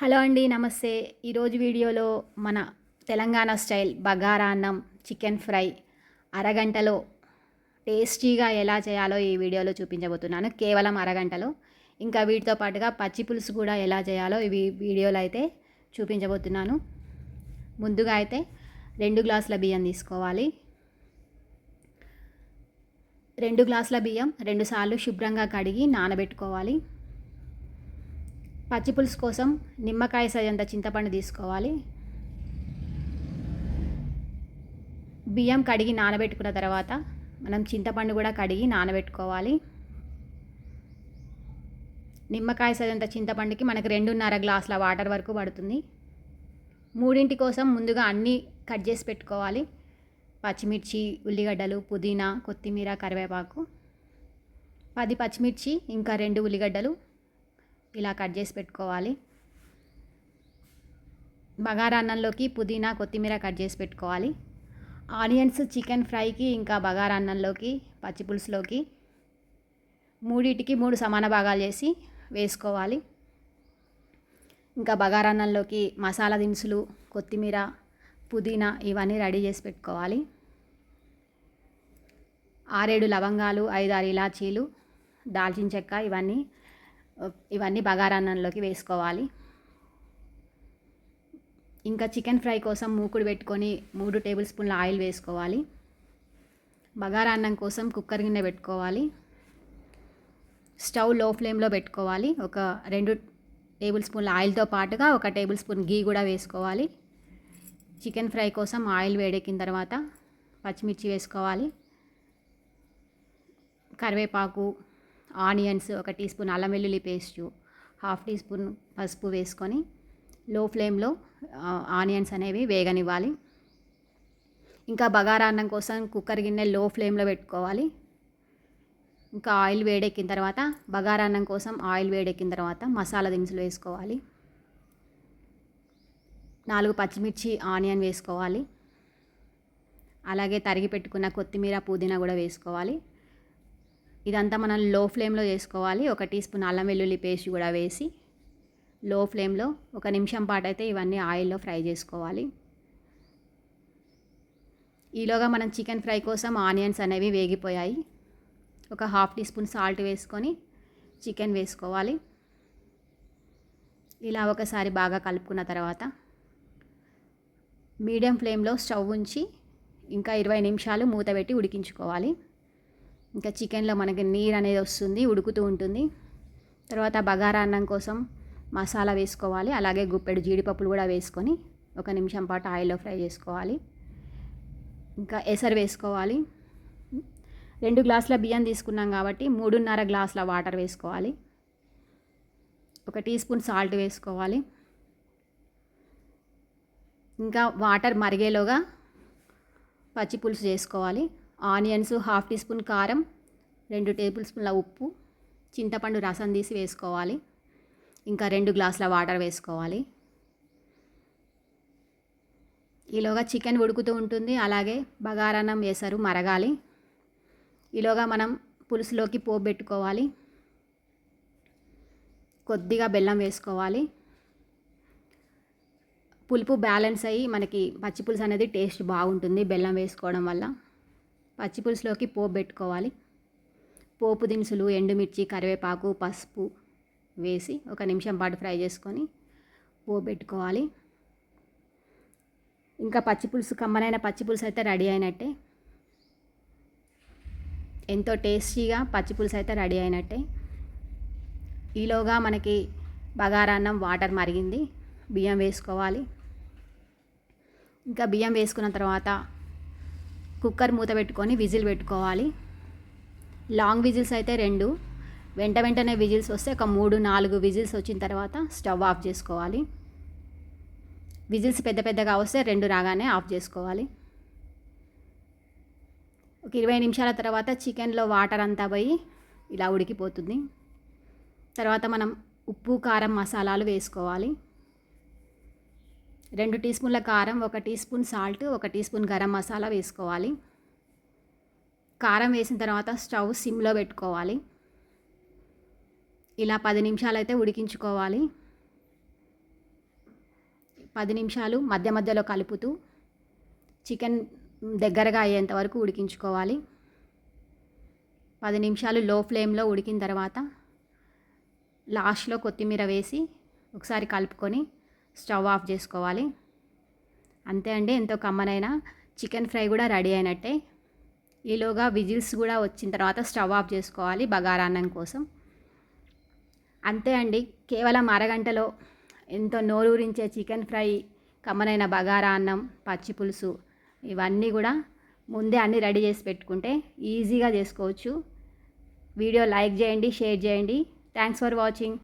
Hello అండి నమస్తే. ఈరోజు వీడియోలో మన తెలంగాణ స్టైల్ బగారా అన్నం చికెన్ ఫ్రై అరగంటలో టేస్టీగా ఎలా చేయాలో ఈ వీడియోలో చూపించబోతున్నాను. కేవలం అరగంటలో. ఇంకా వీటితో పాటుగా పచ్చి పులుసు కూడా ఎలా చేయాలో ఇవి వీడియోలో అయితే చూపించబోతున్నాను. ముందుగా అయితే రెండు గ్లాసుల బియ్యం తీసుకోవాలి. రెండు గ్లాసుల బియ్యం రెండుసార్లు శుభ్రంగా కడిగి నానబెట్టుకోవాలి. పచ్చి పులుసు కోసం నిమ్మకాయ సజంత చింతపండు తీసుకోవాలి. బియ్యం కడిగి నానబెట్టుకున్న తర్వాత మనం చింతపండు కూడా కడిగి నానబెట్టుకోవాలి. నిమ్మకాయ సజంత చింతపండుకి మనకు రెండున్నర గ్లాసుల వాటర్ వరకు పడుతుంది. మూడింటి కోసం ముందుగా అన్నీ కట్ చేసి పెట్టుకోవాలి. పచ్చిమిర్చి ఉల్లిగడ్డలు పుదీనా కొత్తిమీర కరివేపాకు. పది పచ్చిమిర్చి ఇంకా రెండు ఉల్లిగడ్డలు ఇలా కట్ చేసి పెట్టుకోవాలి. బగారా అన్నంలోకి పుదీనా కొత్తిమీర కట్ చేసి పెట్టుకోవాలి. ఆనియన్స్ చికెన్ ఫ్రైకి ఇంకా బగారా అన్నంలోకి పచ్చిపులుసులోకి మూడింటికి మూడు సమాన భాగాలు చేసి వేసుకోవాలి. ఇంకా బగారా అన్నంలోకి మసాలా దినుసులు కొత్తిమీర పుదీనా ఇవన్నీ రెడీ చేసి పెట్టుకోవాలి. ఆరేడు లవంగాలు ఐదారు ఇలాచీలు దాల్చిన చెక్క ఇవన్నీ ఇవన్నీ బగారాన్నంలోకి వేసుకోవాలి. ఇంకా చికెన్ ఫ్రై కోసం మూకుడు పెట్టుకొని మూడు టేబుల్ స్పూన్ల ఆయిల్ వేసుకోవాలి. బగారా అన్నం కోసం కుక్కర్ గిన్నె పెట్టుకోవాలి. స్టవ్లో ఫ్లేమ్లో పెట్టుకోవాలి. ఒక రెండు టేబుల్ స్పూన్ల ఆయిల్తో పాటుగా ఒక టేబుల్ స్పూన్ గీ కూడా వేసుకోవాలి. చికెన్ ఫ్రై కోసం ఆయిల్ వేడెక్కిన తర్వాత పచ్చిమిర్చి వేసుకోవాలి. కరివేపాకు ఆనియన్స్ ఒక టీ స్పూన్ అల్లం వెల్లుల్లి పేస్టు హాఫ్ టీ స్పూన్ పసుపు వేసుకొని లో ఫ్లేమ్లో ఆనియన్స్ అనేవి వేగనివ్వాలి. ఇంకా బగారా అన్నం కోసం కుక్కర్ గిన్నె లో ఫ్లేమ్లో పెట్టుకోవాలి. ఇంకా ఆయిల్ వేడెక్కిన తర్వాత బగారా అన్నం కోసం ఆయిల్ వేడెక్కిన తర్వాత మసాలా దినుసులు వేసుకోవాలి. నాలుగు పచ్చిమిర్చి ఆనియన్ వేసుకోవాలి. అలాగే తరిగి పెట్టుకున్న కొత్తిమీర పుదీనా కూడా వేసుకోవాలి. ఇదంతా మనం లో ఫ్లేమ్లో చేసుకోవాలి. ఒక టీ స్పూన్ అల్లం వెల్లుల్లి పేస్ట్ కూడా వేసి లో ఫ్లేమ్లో ఒక నిమిషం పాటు అయితే ఇవన్నీ ఆయిల్లో ఫ్రై చేసుకోవాలి. ఈలోగా మనం చికెన్ ఫ్రై కోసం ఆనియన్స్ అనేవి వేగిపోయాయి. ఒక హాఫ్ టీ స్పూన్ సాల్ట్ వేసుకొని చికెన్ వేసుకోవాలి. ఇలా ఒకసారి బాగా కలుపుకున్న తర్వాత మీడియం ఫ్లేమ్లో స్టవ్ ఉంచి ఇంకా ఇరవై నిమిషాలు మూత పెట్టి ఉడికించుకోవాలి. ఇంకా చికెన్లో మనకి నీరు అనేది వస్తుంది ఉడుకుతూ ఉంటుంది. తర్వాత బగారా అన్నం కోసం మసాలా వేసుకోవాలి. అలాగే గుప్పెడు జీడిపప్పులు కూడా వేసుకొని ఒక నిమిషం పాటు ఆయిల్లో ఫ్రై చేసుకోవాలి. ఇంకా ఎసరు వేసుకోవాలి. రెండు గ్లాసుల బియ్యం తీసుకున్నాం కాబట్టి మూడున్నర గ్లాసుల వాటర్ వేసుకోవాలి. ఒక టీ స్పూన్ సాల్ట్ వేసుకోవాలి. ఇంకా వాటర్ మరిగేలోగా పచ్చి పులుసు చేసుకోవాలి. ఆనియన్స్ హాఫ్ టీ స్పూన్ కారం రెండు టేబుల్ స్పూన్ల ఉప్పు చింతపండు రసం తీసి వేసుకోవాలి. ఇంకా రెండు గ్లాసుల వాటర్ వేసుకోవాలి. ఈలోగా చికెన్ ఉడుకుతూ ఉంటుంది అలాగే బగారాన్నం వేసారు మరగాలి. ఈలోగా మనం పులుసులోకి పోపు పెట్టుకోవాలి. కొద్దిగా బెల్లం వేసుకోవాలి. పులుపు బ్యాలెన్స్ అయ్యి మనకి పచ్చి పులుసు అనేది టేస్ట్ బాగుంటుంది బెల్లం వేసుకోవడం వల్ల. పచ్చి పులుసులోకి పోపు పెట్టుకోవాలి. పోపు దినుసులు ఎండుమిర్చి కరివేపాకు పసుపు వేసి ఒక నిమిషం పాటు ఫ్రై చేసుకొని పోపు పెట్టుకోవాలి. ఇంకా పచ్చి పులుసు కమ్మనైన పచ్చి పులుసు అయితే రెడీ అయినట్టే. ఎంతో టేస్టీగా పచ్చి పులుసు అయితే రెడీ అయినట్టే. ఈలోగా మనకి బగారాన్నం వాటర్ మరిగింది. బియ్యం వేసుకోవాలి. ఇంకా బియ్యం వేసుకున్న తర్వాత కుక్కర్ మూత పెట్టుకొని విజిల్ పెట్టుకోవాలి. లాంగ్ విజిల్స్ అయితే రెండు. వెంట వెంటనే విజిల్స్ వస్తే ఒక మూడు నాలుగు విజిల్స్ వచ్చిన తర్వాత స్టవ్ ఆఫ్ చేసుకోవాలి. విజిల్స్ పెద్ద పెద్దగా వస్తే రెండు రాగానే ఆఫ్ చేసుకోవాలి. ఒక ఇరవై నిమిషాల తర్వాత చికెన్లో వాటర్ అంతా పోయి ఇలా ఉడికిపోతుంది. తర్వాత మనం ఉప్పు కారం మసాలాలు వేసుకోవాలి. రెండు టీ స్పూన్ల కారం ఒక టీ స్పూన్ సాల్ట్ ఒక టీ స్పూన్ గరం మసాలా వేసుకోవాలి. కారం వేసిన తర్వాత స్టవ్ సిమ్లో పెట్టుకోవాలి. ఇలా పది నిమిషాలు అయితే ఉడికించుకోవాలి. పది నిమిషాలు మధ్య మధ్యలో కలుపుతూ చికెన్ దగ్గరగా అయ్యేంత వరకు ఉడికించుకోవాలి. పది నిమిషాలు లో ఫ్లేమ్లో ఉడికిన తర్వాత లాస్ట్లో కొత్తిమీర వేసి ఒకసారి కలుపుకొని స్టవ్ ఆఫ్ చేసుకోవాలి. అంతే అండి ఎంతో కమ్మనైన చికెన్ ఫ్రై కూడా రెడీ అయినట్టే. ఈలోగా విజిల్స్ కూడా వచ్చిన తర్వాత స్టవ్ ఆఫ్ చేసుకోవాలి బగారా అన్నం కోసం. అంతే అండి కేవలం అరగంటలో ఎంతో నోరూరించే చికెన్ ఫ్రై కమ్మనైన బగారా అన్నం పచ్చి పులుసు ఇవన్నీ కూడా ముందే అన్నీ రెడీ చేసి పెట్టుకుంటే ఈజీగా చేసుకోవచ్చు. వీడియో లైక్ చేయండి షేర్ చేయండి. Thanks for watching.